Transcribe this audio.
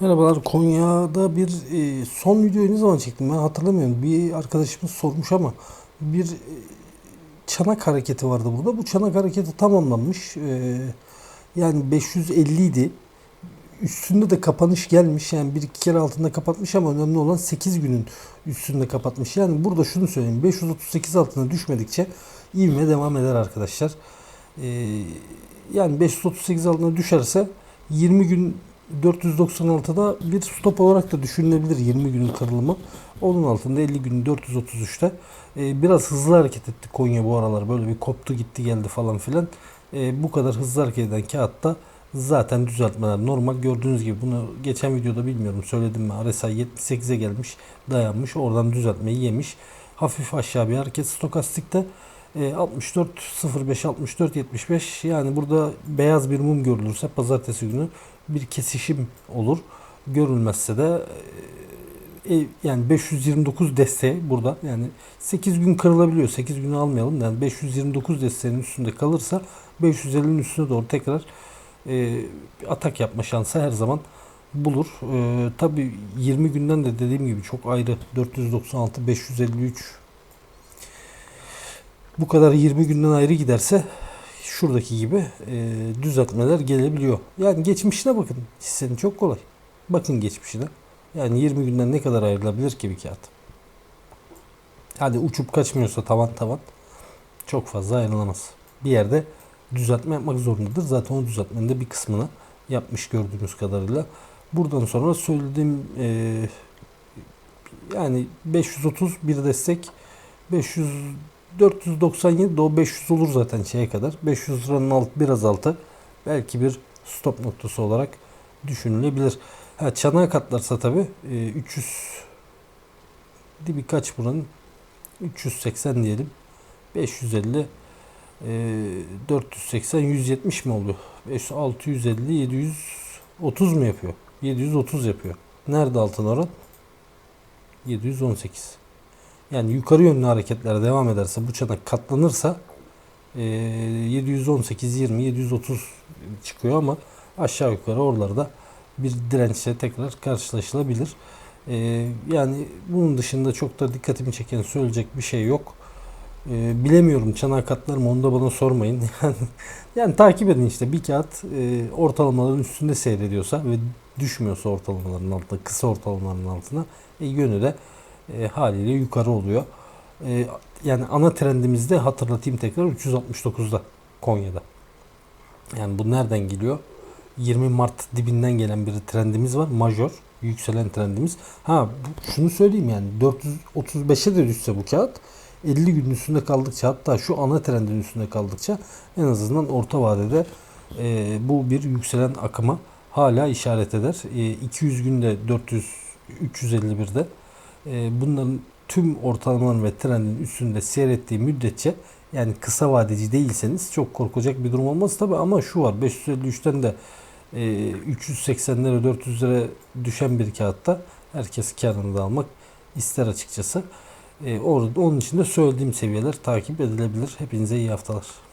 Merhabalar Konya'da bir e, son videoyu ne zaman çektim ben hatırlamıyorum. Bir arkadaşımız sormuş ama bir e, çanak hareketi vardı burada. Bu çanak hareketi tamamlanmış. E, yani 550 idi. Üstünde de kapanış gelmiş. Yani bir iki kere altında kapatmış ama önemli olan 8 günün üstünde kapatmış. Yani burada şunu söyleyeyim. 538 altına düşmedikçe ivme devam eder arkadaşlar. E, yani 538 altına düşerse 20 gün 496'da bir stop olarak da düşünülebilir 20 günün kırılımı. Onun altında 50 gün 433'te. Ee, biraz hızlı hareket etti Konya bu aralar. Böyle bir koptu gitti geldi falan filan. Ee, bu kadar hızlı hareket eden kağıtta zaten düzeltmeler normal. Gördüğünüz gibi bunu geçen videoda bilmiyorum söyledim mi RSI 78'e gelmiş dayanmış. Oradan düzeltmeyi yemiş. Hafif aşağı bir hareket stokastikte. E, 64 05 64 75 yani burada beyaz bir mum görülürse pazartesi günü bir kesişim olur. Görülmezse de e, yani 529 desteği burada yani 8 gün kırılabiliyor. 8 günü almayalım. Yani 529 desteğinin üstünde kalırsa 550'nin üstüne doğru tekrar e, atak yapma şansı her zaman bulur. E, Tabi 20 günden de dediğim gibi çok ayrı 496 553 bu kadar 20 günden ayrı giderse şuradaki gibi e, düzeltmeler gelebiliyor. Yani geçmişine bakın. Hissenin çok kolay. Bakın geçmişine. Yani 20 günden ne kadar ayrılabilir ki bir kağıt? Hadi uçup kaçmıyorsa tavan tavan çok fazla ayrılamaz. Bir yerde düzeltme yapmak zorundadır. Zaten o düzeltmenin de bir kısmını yapmış gördüğümüz kadarıyla. Buradan sonra söylediğim e, yani 530 bir destek 500 497 de o 500 olur zaten şeye kadar. 500 liranın alt biraz altı belki bir stop noktası olarak düşünülebilir. Ha, çanağa katlarsa tabi 300 dibi kaç buranın? 380 diyelim. 550 e, 480 170 mi oluyor 5 650 730 mu yapıyor? 730 yapıyor. Nerede altın oran? 718 yani yukarı yönlü hareketler devam ederse bu çanak katlanırsa e, 718 20 730 çıkıyor ama aşağı yukarı oralarda bir dirençle tekrar karşılaşılabilir. E, yani bunun dışında çok da dikkatimi çeken söyleyecek bir şey yok. E, bilemiyorum çanak katlar mı onu da bana sormayın. Yani, yani takip edin işte bir kağıt e, ortalamaların üstünde seyrediyorsa ve düşmüyorsa ortalamaların altına, kısa ortalamaların altına e, yönü de e, haliyle yukarı oluyor. E, yani ana trendimizde hatırlatayım tekrar 369'da Konya'da. Yani bu nereden geliyor? 20 Mart dibinden gelen bir trendimiz var. Major. Yükselen trendimiz. Ha şunu söyleyeyim yani 435'e de düşse bu kağıt 50 gün üstünde kaldıkça hatta şu ana trendin üstünde kaldıkça en azından orta vadede e, bu bir yükselen akıma hala işaret eder. E, 200 günde 400 351'de e, bunların tüm ortalamaların ve trendin üstünde seyrettiği müddetçe yani kısa vadeci değilseniz çok korkacak bir durum olmaz tabi ama şu var 553'ten de e, 380'lere 400'lere düşen bir kağıtta herkes karını da almak ister açıkçası. E, orada onun için de söylediğim seviyeler takip edilebilir. Hepinize iyi haftalar.